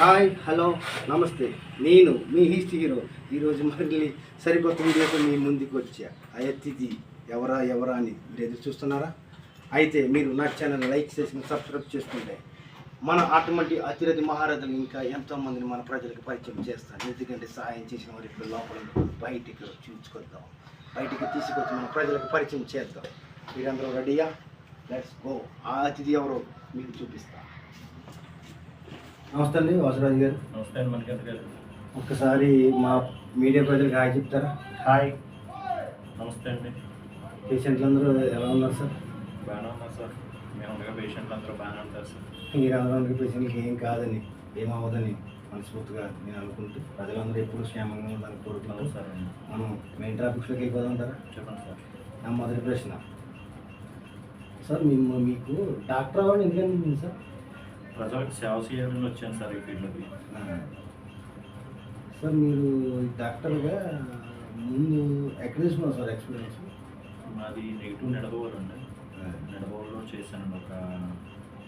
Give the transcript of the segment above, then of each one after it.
Hi hello నమస్తే. నేను మీ history hero. ఈరోజు మళ్ళీ సరికొత్త వీడియోతో మీ ముందుకు వచ్చా. ఆ అతిథి ఎవరా ఎవరా అని మీరు ఎదురు చూస్తున్నారా? అయితే మీరు నా ఛానల్ లైక్ చేసి సబ్స్క్రైబ్ చేసుకుంటే మన ఆటోమేటిక్ అతిరథి మహారథులు ఇంకా ఎంతోమందిని మన ప్రజలకు పరిచయం చేస్తాను ఎందుకంటే సహాయం చేసిన వారు ఇప్పుడు లోపల బయటికి చూసుకొద్దాం. బయటికి తీసుకొచ్చి మన ప్రజలకు పరిచయం చేద్దాం. మీరందరూ రెడీయా? లెట్స్ గో ఆ అతిథి ఎవరో మీకు చూపిస్తాను నమస్తే అండి వాసరాజు గారు. నమస్తే అండి మణికంఠ గారు. ఒక్కసారి మా మీడియా ప్రజలకు హాయ్ చెప్తారా? హాయ్. నమస్తే అండి. పేషెంట్లు అందరూ ఎలా ఉన్నారు సార్? బాగానే ఉన్నారు సార్. మేము ఉండగా పేషెంట్లు అందరూ బాగానే ఉంటారు సార్. మీరు అందరూ పేషెంట్లకి ఏం కాదని ఏమవ్వదని మనస్ఫూర్తిగా నేను అనుకుంటూ ప్రజలందరూ ఎప్పుడు క్షేమంగా ఉండాలని కోరుకుంటూ సార్ మనం మెయిన్ ట్రాఫిక్స్లోకి వెళ్ళిపోదాంటారా చెప్పండి సార్. నా మొదటి ప్రశ్న. సార్ మేము మీకు డాక్టర్ అవ్వండి ఎందుకంటే సార్? ప్రజలకు సేవ చేయాలని వచ్చాను సార్ ఈ ఫీల్డ్కి సార్ మీరు డాక్టర్గా ముందు ఎక్కడ తీసుకున్నారు సార్ ఎక్స్పీరియన్స్? మాది నెగిటివ్ నిడదవోలు అండి. నిడదవోలులో చేశాను ఒక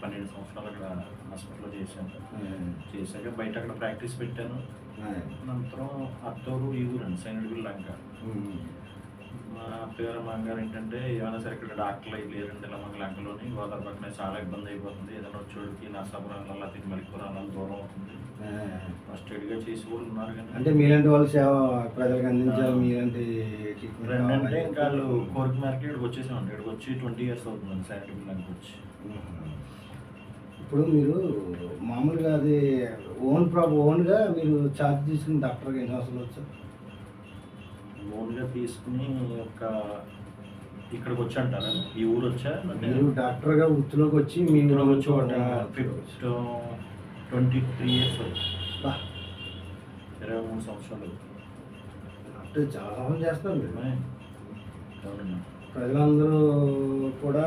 పన్నెండు సంవత్సరాలు అక్కడ హాస్పిటల్లో చేశాను. చేశాక బయట అక్కడ ప్రాక్టీస్ పెట్టాను. అనంతరం అత్తూరు ఈ ఊరు అండి సైనికులు లంక మా అమ్మగారు ఏంటంటే ఏమైనా సరే ఇక్కడ డాక్టర్లు అయి లేరండి ఇలా మన లంకలోని గోదావరి పక్కన చాలా ఇబ్బంది అయిపోతుంది. ఏదైనా వచ్చేవాడికి నర్సాపురం వెళ్ళాలి తిరుమలకి వెళ్ళాలి దూరం అవుతుంది. ఫస్ట్ ఎయిడ్గా చేసి కూడా ఉన్నారు కానీ అంటే మీలాంటి వాళ్ళు సేవ ప్రజలకు అందించాలి మీలాంటి ట్రీట్మెంట్ రెండు అంటే కావాలి. ఇంకా వాళ్ళు కోరిక మేరకు ఇక్కడికి వచ్చేసామండి. ఇక్కడికి వచ్చి ట్వంటీ ఇయర్స్ అవుతుంది సైనికులు లంక వచ్చి. ఇప్పుడు మీరు మామూలుగా అది ఓన్ ప్రాబ్ ఓన్గా మీరు ఛార్జ్ తీసుకుని డాక్టర్గా ఎన్ని అవసరం వచ్చారు ఓన్గా తీసుకుని ఒక ఇక్కడికి వచ్చి అంటారా ఈ ఊరు వచ్చా మీరు డాక్టర్గా వృత్తిలోకి వచ్చి మీ ఊరు వచ్చి ఒక ట్వంటీ త్రీ ఇయర్స్ ఇరవై మూడు సంవత్సరాలు. డాక్టర్ చాలా సహాయం మీరు అవునండి ప్రజలందరూ కూడా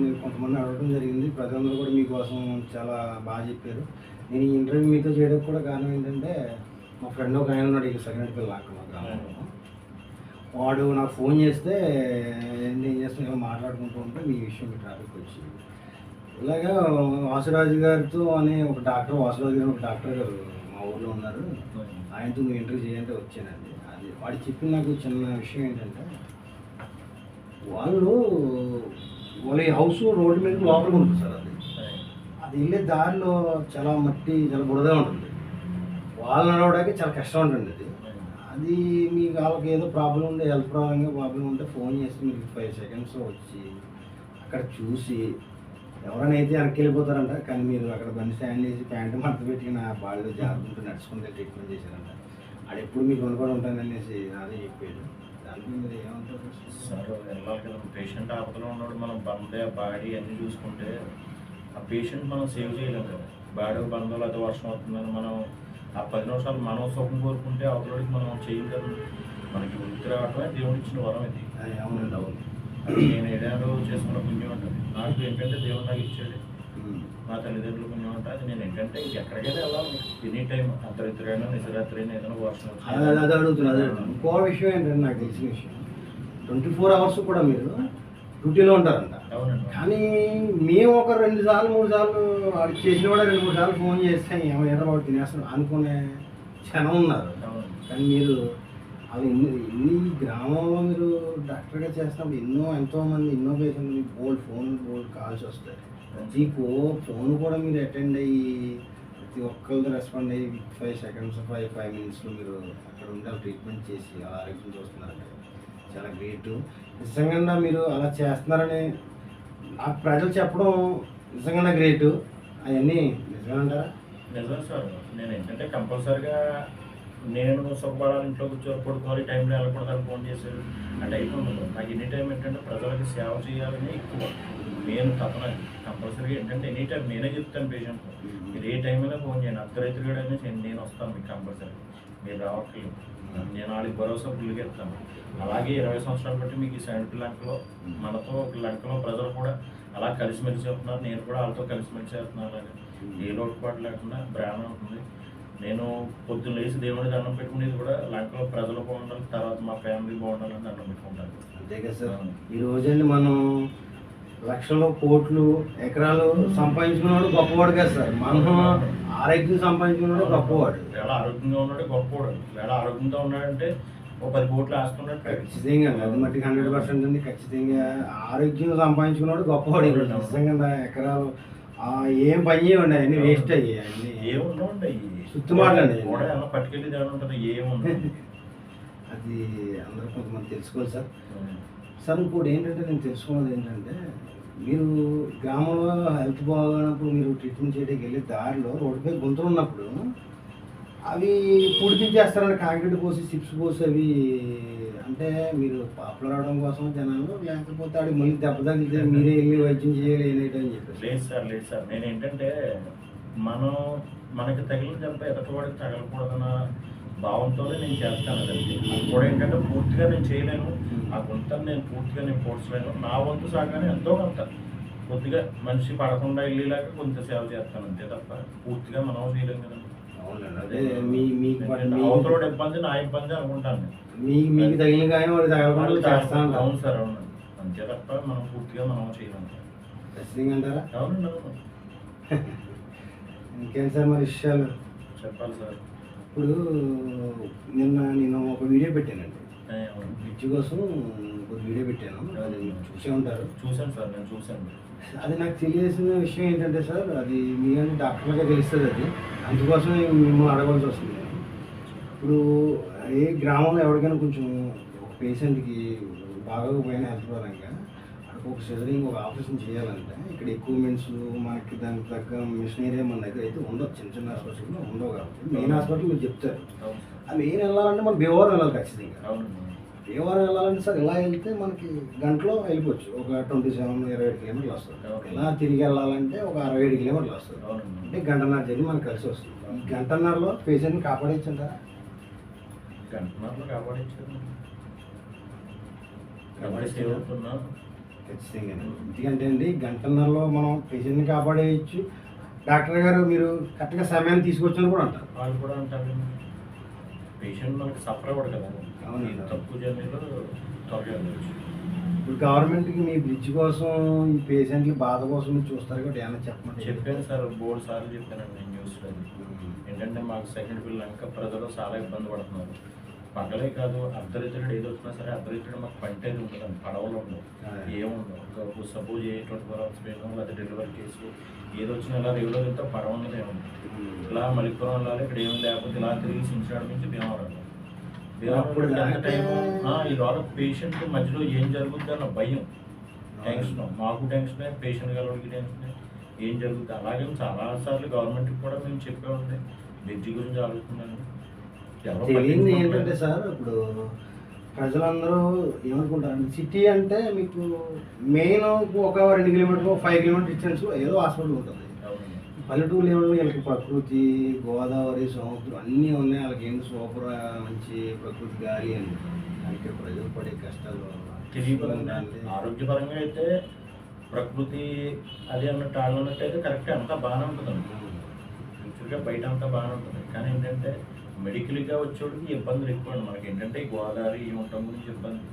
మీరు కొంతమంది అడగడం జరిగింది. ప్రజలందరూ కూడా మీకోసం చాలా బాగా చెప్పారు. నేను ఈ ఇంటర్వ్యూ మీతో చేయడానికి కూడా కారణం ఏంటంటే మా ఫ్రెండ్ ఒక ఆయన ఉన్నాడు ఇక సెకండ్ పిల్ల అక్కడ మా గ్రామంలో. వాడు నాకు ఫోన్ చేస్తే నేను చేస్తున్నా మాట్లాడుకుంటూ ఉంటే మీ విషయం ట్రాఫిక్ వచ్చి ఇలాగా వాసురాజు గారితో అని ఒక డాక్టర్ వాసురాజు గారు ఒక డాక్టర్ మా ఊర్లో ఉన్నారు. ఆయనతో నువ్వు ఇంటర్వ్యూ చేయాలంటే వచ్చానండి. అది వాడు చెప్పిన నాకు చిన్న విషయం ఏంటంటే వాళ్ళు వాళ్ళ హౌస్ రోడ్డు మీద లోపలికి ఉంటుంది సార్ అది. అది వెళ్ళే దారిలో చాలా మట్టి చాలా బురదగా ఉంటుంది. వాళ్ళు నడవడానికి చాలా కష్టం ఉంటుంది అది. అది మీకు వాళ్ళకి ఏదో ప్రాబ్లం ఉంటే హెల్త్ ప్రాబ్లం ప్రాబ్లం ఉంటే ఫోన్ చేసి మీకు ఫైవ్ సెకండ్స్ వచ్చి అక్కడ చూసి ఎవరైనా అయితే వెనక్కి వెళ్ళిపోతారంట కానీ మీరు అక్కడ బండి స్టాండ్ చేసి ప్యాంటు మడత పెట్టిన బాడీలో జాగ్రత్త నడుచుకుంటే ట్రీట్మెంట్ చేశారంట. అది ఎప్పుడు మీకు రుణపడి ఉంటాననేసి అదే చెప్పాడు దానికి మీరు ఏమంటారు? సార్ పేషెంట్ ఆపదలో ఉన్నాడు మనం బందే బాడీ అన్ని చూసుకుంటే ఆ పేషెంట్ మనం సేవ్ చేయలేము బాడీ బంధువులు అయితే వర్షం అవుతుందని మనం ఆ పది నిమిషాలు మనం సుఖం కోరుకుంటే అవతలకి మనం కదా మనకి ఉనికి రావటమే దేవుడు ఇచ్చిన వరం ఇది. అవునండి అవును. నేను ఏడాడో చేసుకున్న పుణ్యం ఉంటుంది నాకు ఏంటంటే దేవుడు నాకు ఇచ్చాడు. మా తల్లిదండ్రుల పుణ్యం అంటే. అది నేను ఏంటంటే ఎక్కడికైనా వెళ్ళాలి. ఎనీ టైం అయినా నిజరాత్రి అయినా ఏదైనా వర్షం అది అది- అడుగుతున్నా. ఇంకో విషయం ఏంటంటే నాకు తెలిసిన విషయం. ట్వంటీ ఫోర్ అవర్స్ కూడా మీరు డ్యూటీలో ఉంటారంట. కానీ మేము ఒక రెండు సార్లు మూడు సార్లు వాడు చేసిన కూడా రెండు మూడు సార్లు ఫోన్ చేస్తే ఏమో ఏదో వాడు తినేస్తాం అనుకునే క్షణం ఉన్నారు. కానీ మీరు అవి ఎన్ని ఎన్ని గ్రామంలో మీరు డాక్టర్గా చేస్తున్నప్పుడు ఎన్నో ఎంతో మంది ఎన్నో పేషెంట్లు బోల్డ్ ఫోన్ బోల్డ్ కాల్స్ వస్తాయి. ఫో ఫోన్ కూడా మీరు అటెండ్ అయ్యి ప్రతి ఒక్కరితో రెస్పాండ్ అయ్యి ఫైవ్ సెకండ్స్ ఫైవ్ ఫైవ్ మినిట్స్లో మీరు అక్కడ ఉండే ట్రీట్మెంట్ చేసి అలా ఆరోగ్యం చూస్తున్నారంటే చాలా గ్రేట్ నిజంగా మీరు అలా చేస్తున్నారని ఆ ప్రజలు చెప్పడం నిజంగా గ్రేట్ అవన్నీ నిజమంటారా నిజం సార్. నేను ఏంటంటే కంపల్సరిగా నేను సుఖపడాలి ఇంట్లో కూర్చొని పడుకోవాలి టైంలో వెళ్ళకూడదని ఫోన్ చేశారు. ఆ అయిపోతుంది నాకు ఎనీ టైం ఏంటంటే ప్రజలకి సేవ చేయాలని ఎక్కువ. నేను తపన కంపల్సరీగా ఏంటంటే ఎనీ టైం నేనే చెప్తాను పేషెంట్ మీరు ఏ టైం అయినా ఫోన్ చేయండి. అర్ధరైతులు కూడా నేను వస్తాను మీకు కంపల్సరీ. మీరు రావట్లేదు. నేను వాళ్ళకి భరోసా ఫుల్గా ఇస్తాను. అలాగే ఇరవై సంవత్సరాలు బట్టి మీకు ఈ సైడ్ లంకలో మనతో ఒక లంకలో ప్రజలు కూడా అలా కలిసిమెలిసి వెళ్తున్నారు నేను కూడా వాళ్ళతో కలిసిమెలిసి వెళ్తున్నాను అలాగే. ఏ లోటుపాటు లేకుండా బ్రాహ్మణ ఉంటుంది. నేను పొద్దున్న లేచి దేవుడి దండం పెట్టుకునేది కూడా లంకలో ప్రజలు బాగుండాలి తర్వాత మా ఫ్యామిలీ బాగుండాలని దండం పెట్టుకుంటాను. అంతే కదా సార్. ఈ రోజండి మనం లక్షలు కోట్లు ఎకరాలు సంపాదించుకున్నాడు గొప్పవాడు కదా సార్. మనం ఆరోగ్యం సంపాదించుకున్నాడు గొప్పవాడు. వేళ ఆరోగ్యంగా ఉన్నాడు గొప్పవాడు. వేళ ఆరోగ్యంగా ఉన్నాడంటే ఒక పది కోట్లు ఆస్తున్నట్టు ఖచ్చితంగా అది మట్టికి హండ్రెడ్ పర్సెంట్ ఉంది. ఖచ్చితంగా ఆరోగ్యం సంపాదించుకున్నాడు గొప్పవాడు నిజంగా ఎకరాలు ఏం పని చేయవండి అన్ని వేస్ట్ అయ్యాయి. అన్ని ఏముండవు సుత్తి మాటలండి. ఏమన్నా పట్టుకెళ్ళి ఉంటుంది ఏముండదు అది అందరూ కొంతమంది తెలుసుకోవాలి సార్. సార్ ఇంకోటి ఏంటంటే నేను తెలుసుకున్నది ఏంటంటే మీరు గ్రామంలో హెల్త్ బాగానప్పుడు మీరు ట్రీట్మెంట్ చేయడానికి వెళ్ళే దారిలో రోడ్డుపై గుంతలు ఉన్నప్పుడు అవి పుడిపించేస్తారని కాంక్రీట్ పోసి చిప్స్ పోసి అవి అంటే మీరు పాపులర్ అవడం కోసం జనాలు? లేకపోతే ఆడి మళ్ళీ దెబ్బ తగిలితే మీరే వెళ్ళి వైద్యం చేయాలి ఏంటంటే అని చెప్పి లేదు సార్ లేదు సార్. నేను ఏంటంటే మనం మనకి తగిలిన దెబ్బ ఎదటివాడికి తగలకూడదన్న భావంతోనే నేను చేస్తాను అది కూడా ఏంటంటే పూర్తిగా నేను చేయలేను. ఆ గుంతను నేను పూర్తిగా నేను పోడ్చలేను. నా వంతు సాగానే ఎంతో కొంత. కొద్దిగా మనిషి పడకుండా వెళ్ళేలాగా కొంత సేవ చేస్తాను అంతే తప్ప పూర్తిగా మనం చేయలేము కదండి. అదే మీ మీకు ఎందుకంటే అవతలోడు ఇబ్బంది నా ఇబ్బంది అనుకుంటాను నేను. మీ మీకు తగిలిన గాయం వాడికి తగలకుండా చేస్తా ఉంటాం అవును సార్ అవును అంతే తప్ప మనం పూర్తిగా మనం చేయలేము ఖచ్చితంగా అంటారా? అవునండి అవును. ఇంకేం సార్ మరి విషయాలు? చెప్పాలి సార్. ఇప్పుడు నిన్న నేను ఒక వీడియో పెట్టానండి. బ్రిడ్జ్ కోసం ఒక వీడియో పెట్టాను. అది చూసే ఉంటారు. చూశాను సార్ నేను చూశాను. అది నాకు తెలియాల్సిన విషయం ఏంటంటే సార్ అది మీ అంటే డాక్టర్గా తెలుస్తుంది అది. అందుకోసం మిమ్మల్ని అడగవలసి వస్తుంది. ఇప్పుడు ఏ గ్రామంలో ఎవరికైనా కొంచెం ఒక పేషెంట్కి బాగోకపోయిన హెల్త్ పరంగా ఒక సిజరింగ్ ఒక ఆపరేషన్ చేయాలంటే ఇక్కడ ఎక్విప్మెంట్స్ మనకి దానికి తగ్గ మిషనరీ మన దగ్గర అయితే ఉండవు. చిన్న చిన్న హాస్పిటల్లో ఉండవు కాబట్టి మెయిన్ హాస్పిటల్ మీరు చెప్తారు. ఆ మెయిన్ వెళ్ళాలంటే మనం భీమవరం వెళ్ళాలి ఖచ్చితంగా. భీమవరం వెళ్ళాలంటే సార్ ఇలా వెళ్తే మనకి గంటలో వెళ్ళిపోవచ్చు. ఒక ట్వంటీ సెవెన్ ఇరవై ఏడు కిలోమీటర్లు వస్తుంది. ఇలా తిరిగి వెళ్ళాలంటే ఒక అరవై ఏడు కిలోమీటర్లు వస్తుంది. అంటే గంటన్నర జర్నీ మనకు కలిసి వస్తుంది. ఈ గంటన్నరలో పేషెంట్ని కాపాడేయచ్చంటారా? గంటన్నరలో కాపాడించారు ఖచ్చితంగా ఎందుకంటే అండి గంటన్నరలో మనం పేషెంట్ని కాపాడేయచ్చు. డాక్టర్ గారు మీరు కరెక్ట్గా సమయాన్ని తీసుకొచ్చని కూడా అంటారు. వాళ్ళు కూడా అంటారు. పేషెంట్ మనకి సఫర్ అవ్వడు కదా. అవునండి. ఈ తక్కువ జర్నీలో త్వరగా వెళ్ళచ్చు. ఇప్పుడు గవర్నమెంట్కి మీ బ్రిడ్జ్ కోసం ఈ పేషెంట్ల బాధ కోసం మీరు చూస్తారు కాబట్టి ఏమైనా చెప్పమంటే చెప్పాను సార్ బోర్డు సార్లు చెప్పానండి న్యూస్లో. ఏంటంటే మాకు సెకండ్ పిల్లలు ఇంకా ప్రజలు చాలా ఇబ్బంది పడుతున్నారు. పగలే కాదు అర్ధరితుడు ఏది వచ్చినా సరే అర్ధరితుడు మాకు పంటేది ఉండదండి పడవలు ఉండవు ఏముండవు suppose a twenty four hours వేయడం లేదా డెలివరీ కేసు ఏది వచ్చినా ఇలా రెగ్యులర్ వెళ్తే పడవ ఉన్నది ఏముంది ఇలా మలిపురం వెళ్ళాలి ఇక్కడ ఏం లేకపోతే ఇలా తిరిగి సించాడు నుంచి భీమవరం అప్పుడు ఎంత ఈ లోపల పేషెంట్ మధ్యలో ఏం జరుగుద్ది అన్న భయం టెన్షన్. మాకు టెన్షన్ పేషెంట్ గలవాడికి టెన్షన్. ఏం జరుగుతుంది అలాగే చాలా సార్లు గవర్నమెంట్కి కూడా మేము చెప్పామండి బ్రిడ్జి గురించి ఎవరో తెలియంది. ఏంటంటే సార్ ఇప్పుడు ప్రజలందరూ ఏమనుకుంటారంటే సిటీ అంటే మీకు మెయిన్ ఒక రెండు కిలోమీటర్ ఫైవ్ కిలోమీటర్ డిస్టెన్స్ ఏదో హాస్పిటల్ ఉంటుంది. పల్లెటూరు ఏమో వీళ్ళకి ప్రకృతి గోదావరి సముద్రం అన్నీ ఉన్నాయి. వాళ్ళకి ఏంటి సూపర్ మంచి ప్రకృతి గాలి అని. అయితే ప్రజలు పడే కష్టాలు అంటే ఆరోగ్యపరంగా అయితే ప్రకృతి అది అన్నట్టు వాళ్ళు అన్నట్టు అయితే కరెక్ట్. అంతా బాగానే యాక్చువల్గా బయట అంతా బాగానే ఉంటుంది. కానీ ఏంటంటే మెడికల్గా వచ్చేవాడికి ఇబ్బందులు ఎక్కువ మనకి ఏంటంటే గోదావరి ఉండటం గురించి ఇబ్బంది.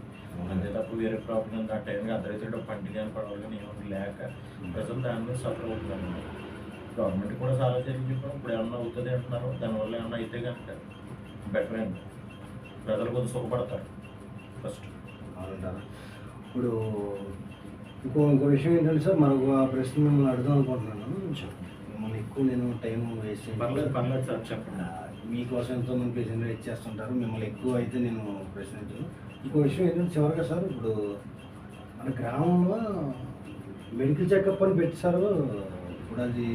అంతే తప్ప వేరే ప్రాబ్లం ఆ టైంకి అద్దరితో పంటి కానీ పడవలు కానీ ఏమి లేక ప్రజలు దాని మీద సఫర్ అవుతుందండి గవర్నమెంట్ కూడా చాలా చర్యలు చెప్పాం ఇప్పుడు ఏమన్నా అవుతుంది అంటున్నారు. దానివల్ల ఏమన్నా అయితే కనుక బెటర్ అండి. ప్రజలు కొంచెం సుఖపడతారు. ఫస్ట్ ఇప్పుడు ఇంకో ఇంకో విషయం ఏంటంటే సార్ మరొక ప్రశ్న మిమ్మల్ని అడుగుదాం అనుకుంటున్నాను. మిమ్మల్ని ఎక్కువ నేను టైం వేస్ట్ పర్లేదు పర్లేదు సార్ చెప్పండి. మీకోసం ఎంతో మంది పేషెంట్లు వెయిట్ చేస్తుంటారు. మిమ్మల్ని ఎక్కువ అయితే నేను ప్రశ్నించను. ఇంకో విషయం ఏంటంటే చివరిగా సార్ ఇప్పుడు మన గ్రామంలో మెడికల్ చెకప్ అని పెట్టారు. ఇప్పుడు అది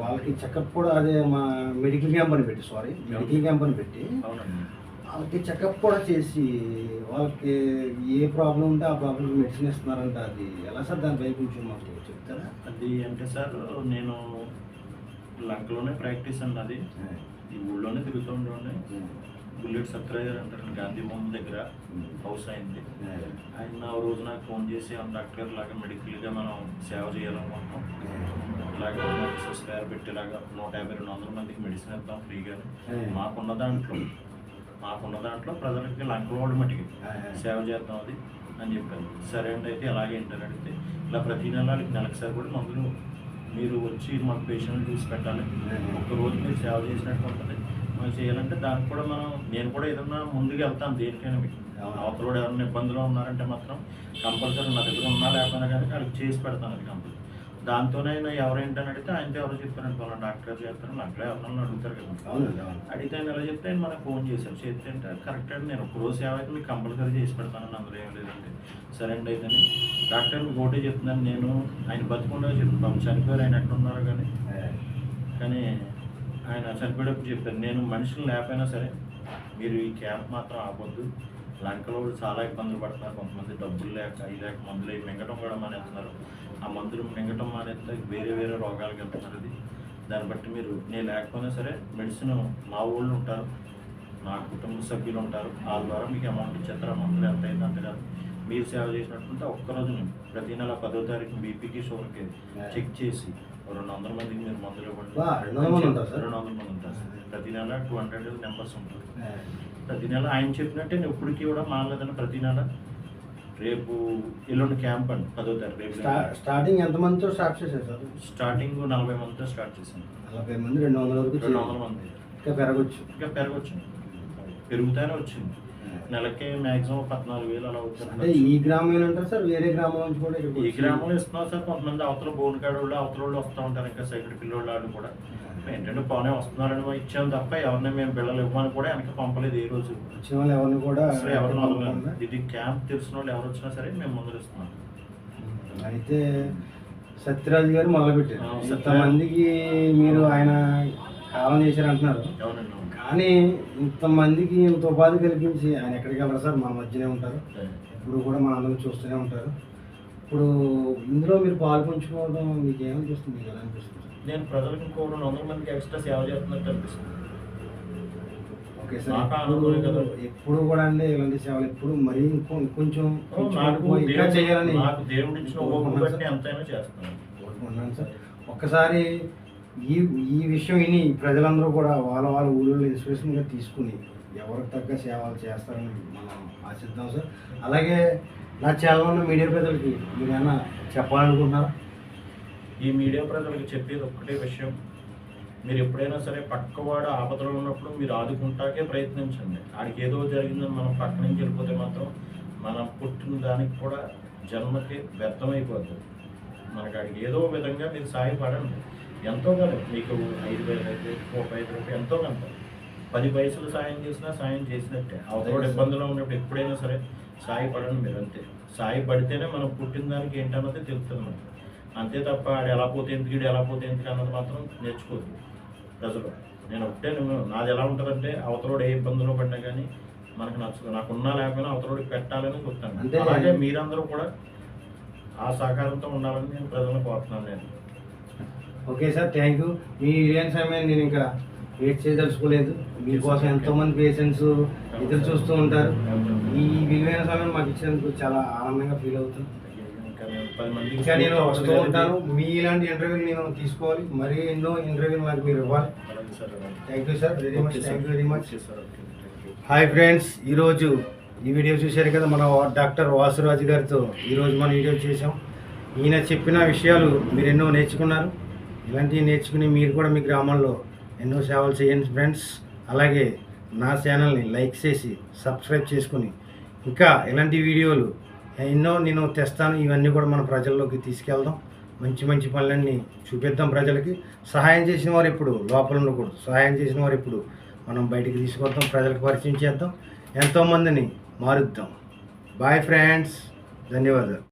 వాళ్ళకి చెకప్ కూడా అదే మా మెడికల్ క్యాంప్ అని పెట్టి సారీ మెడికల్ క్యాంప్ అని పెట్టి వాళ్ళకి చెకప్ కూడా చేసి వాళ్ళకి ఏ ప్రాబ్లం ఉంటే ఆ ప్రాబ్లం మెడిసిన్ ఇస్తున్నారంట. అది ఎలా సార్ దానిపై కొంచెం మాకు చెప్తారా? అది అంటే సార్ నేను లంకలోనే ప్రాక్టీస్ అండి అది. ఈ ఊళ్ళోనే తిరుగుతూ ఉండేవాడిని. బుల్లెట్ సత్యరాజర్ అంటారు గాంధీ భవన్ దగ్గర హౌస్ అయింది. ఆయన రోజు నాకు ఫోన్ చేసి ఆ డాక్టర్ గారు లాగా మెడికల్గా మనం సేవ చేయాలనుకుంటున్నాం. ఇలాగ స్క్వేర్ పెట్టేలాగా నూట యాభై రెండు వందల మందికి మెడిసిన్ ఇద్దాం ఫ్రీగా మాకున్న దాంట్లో మాకున్న దాంట్లో ప్రజలకి లంక రోడ్డు మట్టికి సేవ చేద్దాం అది అని చెప్పాను సరే అండి అయితే ఎలాగే ఏంటని అడిగితే ఇలా ప్రతి నెల నెలకు సరిపడి మందులు మీరు వచ్చి మాకు పేషెంట్ చూసి పెట్టాలి ఒక రోజు మీరు సేవ చేసినట్టు ఉంటుంది. మనం చేయాలంటే దానికి కూడా మనం నేను కూడా ఏదన్నా ముందుకు వెళ్తాను దేనికైనా మీకు. అవతల ఎవరైనా ఇబ్బందులు ఉన్నారంటే మాత్రం కంపల్సరీ నా దగ్గర ఉన్నా లేకపోయినా కానీ వాళ్ళకి చేసి పెడతాను అది కంపల్సరీ. దాంతోనే ఎవరేంటని అడిగితే ఆయనతో ఎవరు చెప్పారంటే వాళ్ళ డాక్టర్ గారు చేస్తారు అట్లా ఎవరన్నా అడుగుతారు కదా. అడిగితే ఆయన ఎలా చెప్తే ఆయన మనకు ఫోన్ చేశారు. చేస్తే అంటే కరెక్ట్ అండి నేను ఒక రోజు సేవ అయితే మీకు కంపల్సరీ చేసి పెడతానని అందులో ఏం లేదండి. సరే అండి అయితే డాక్టర్ మీకు ఒకటే చెప్తున్నాను. నేను ఆయన బతుకుండా చెప్తాను. చనిపోయారు ఆయన ఎక్కడ ఉన్నారో కానీ కానీ ఆయన చనిపోయేటప్పుడు చెప్పారు నేను మనుషులు లేకపోయినా సరే మీరు ఈ క్యాంప్ మాత్రం ఆపొద్దు. లంకలో కూడా చాలా ఇబ్బందులు పడుతున్నారు. కొంతమంది డబ్బులు లేక లేక మందులు అవి మింగటం కూడా మానేస్తున్నారు. ఆ మందులు మింగటం మానేస్తే వేరే వేరే రోగాలకు వెళ్తున్నారు అది దాన్ని బట్టి మీరు నేను లేకపోయినా సరే మెడిసిన్ మా ఊళ్ళు ఉంటారు. నా కుటుంబ సభ్యులు ఉంటారు. వాళ్ళ ద్వారా మీకు అమౌంట్ ఇచ్చేస్తారు. ఆ మందులు ఎంత అయింది అంతే కాదు. మీరు సేవ చేసినట్టుంటే ఒక్కరోజు ప్రతి నెల పదో తారీఖు బీపీకి షుగర్కి చెక్ చేసి రెండు వందల మందికి మీరు మందులు ఇవ్వండి. రెండు వందల మంది ఉంటారా. ప్రతి నెల టూ హండ్రెడ్ నెంబర్స్ ఉంటారు. ప్రతి నెల ఆయన చెప్పినట్టే నేను ఇప్పటికీ కూడా మానలేదని ప్రతి నెల రేపు ఎల్లుండి క్యాంప్ అండి పదో తారీఖు రేపు స్టార్టింగ్ ఎంతమందితో స్టార్ట్ చేశారు సార్? స్టార్టింగ్ నలభై మందితో స్టార్ట్ చేశాను. నలభై మంది రెండు వందల వరకు రెండు వందల మంది. ఇంకా పెరగచ్చు. ఇంకా పెరగచ్చు. పెరుగుతానే వచ్చింది. నెలకే మ్యాక్సిమం పద్నాలుగు వేలు అలా అంటే ఈ గ్రామం అంటారు సార్ వేరే గ్రామం నుంచి కూడా ఈ గ్రామంలో ఇస్తున్నాం సార్ కొంతమంది అవతల బోన్కాడ వాళ్ళు అవతల వాళ్ళు వస్తూ ఉంటారు ఇంకా సైకిల్ పిల్లోళ్ళు వాళ్ళు కూడా. ఏంటంటే పోనే వస్తున్నారని ఇచ్చాం తప్ప ఎవరిని మేము పిల్లలు ఇవ్వమని కూడా వెనక పంపలేదు ఏ రోజు. వచ్చిన వాళ్ళు ఎవరిని కూడా అసలు ఎవరిని. ఇది క్యాంప్ తెలిసిన వాళ్ళు ఎవరు వచ్చినా సరే మేము ముందు ఇస్తున్నాం. అయితే సత్యరాజు గారు మొదలుపెట్టారు. ఆ, ఇంతమందికి మీరు ఆయన కాలం చేశారు అంటున్నారు. అవునండి అవును. కానీ ఇంతమందికి ఇంత ఉపాధి కల్పించి ఆయన ఎక్కడికి వెళ్ళరు సార్ మన మధ్యనే ఉంటారు. ఇప్పుడు కూడా మన అందరూ చూస్తూనే ఉంటారు ఇప్పుడు ఇందులో మీరు పాలు పంచుకోవడం మీకు ఏమనిపిస్తుంది మీకు ఎలా అనిపిస్తుంది? నేను ప్రజలకు ఇంకో రెండు వందల మందికి ఎక్స్ట్రా సేవ చేస్తున్నట్టు అనిపిస్తుంది ఓకే సార్. ఎప్పుడు ఎప్పుడు కూడా అండి ఇలాంటి సేవలు ఎప్పుడు మరీ ఇంకో కొంచెం ఇంకా చేయాలని నాకు దేవుడు బట్టి ఎంతైనా సార్ ఒక్కసారి ఈ ఈ విషయం విని ప్రజలందరూ కూడా వాళ్ళ వాళ్ళ ఊళ్ళో ఇన్స్పిరేషన్గా తీసుకుని ఎవరికి తగ్గ సేవలు చేస్తారని మనం ఆశిద్దాం సార్. అలాగే నా ఛానల్ ఉన్న మీడియా ప్రజలకి మీరు ఏమైనా చెప్పాలనుకుంటున్నారా? ఈ మీడియా ప్రజలకు చెప్పేది ఒక్కటే విషయం. మీరు ఎప్పుడైనా సరే పక్కవాడు ఆపదలో ఉన్నప్పుడు మీరు ఆదుకుంటాకే ప్రయత్నించండి. ఆడికి ఏదో జరిగిందని మనం పక్క నుంచి వెళ్ళిపోతే మాత్రం మనం పుట్టిన దానికి కూడా జన్మకి వ్యర్థమైపోతుంది మనకి ఆడికి ఏదో విధంగా మీరు సాయపడండి. ఎంతో కాదు మీకు ఐదు వేలు అయితే ఒక ఐదు రూపాయలు ఎంతో కొంత పది పైసలు సాయం చేసినా సాయం చేసినట్టే. అవతల ఇబ్బందులో ఉన్నప్పుడు ఎప్పుడైనా సరే సాయపడండి మీరు అంతే. సాయపడితేనే మనం పుట్టిన దానికి ఏంటన్నది తెలుస్తుంది మనకి. అంతే తప్ప ఆడు ఎలా పోతే ఎందుకు ఎలా పోతే ఎందుకు అన్నది మాత్రం నేర్చుకోదు ప్రజలు. నేను ఒకటే నాది ఎలా ఉంటుందంటే అవతలోడు ఏ ఇబ్బందులు పడినా కానీ మనకు నచ్చదు. నాకు ఉన్నా లేకపోయినా అవతలోడికి పెట్టాలని చెప్తాను. అలాగే మీరందరూ కూడా ఆ సహకారంతో ఉండాలని నేను ప్రజలను కోరుతున్నాను నేను. ఓకే సార్ థ్యాంక్ యూ మీ విలియన్ సమయాన్ని నేను ఇంకా వెయిట్ చేయదలుచుకోలేదు. మీకోసం ఎంతోమంది పేషెంట్స్ ఎదురు చూస్తూ ఉంటారు. ఈ విలువైన సమయం మాకు ఇచ్చినందుకు చాలా ఆనందంగా ఫీల్ అవుతుంది. ఇంకా నేను వస్తూ ఉంటాను. మీ ఇలాంటి ఇంటర్వ్యూలు నేను తీసుకోవాలి. మరీ ఎన్నో ఇంటర్వ్యూలు నాకు మీరు ఇవ్వాలి. Thank you sir very much. Thank you very much hi friends ఈరోజు ఈ వీడియో చూశారు కదా మన డాక్టర్ వాసురాజు గారితో. ఈరోజు మనం వీడియో చేసాం ఈయన చెప్పిన విషయాలు మీరు ఎన్నో నేర్చుకున్నారు. ఇలాంటివి నేర్చుకుని మీరు కూడా మీ గ్రామాల్లో ఎన్నో సేవలు చేయండి ఫ్రెండ్స్. అలాగే నా ఛానల్ని లైక్ చేసి సబ్స్క్రైబ్ చేసుకుని ఇంకా ఇలాంటి వీడియోలు ఎన్నో నేను తెస్తాను. ఇవన్నీ కూడా మన ప్రజల్లోకి తీసుకెళ్దాం. మంచి మంచి పనులన్నీ చూపిద్దాం ప్రజలకి. సహాయం చేసిన వారు ఇప్పుడు లోపల ఉండకూడదు. సహాయం చేసిన వారు ఇప్పుడు మనం బయటికి తీసుకొద్దాం ప్రజలకు పరిచయం చేద్దాం. ఎంతోమందిని మారుద్దాం. బాయ్ ఫ్రెండ్స్ ధన్యవాదాలు.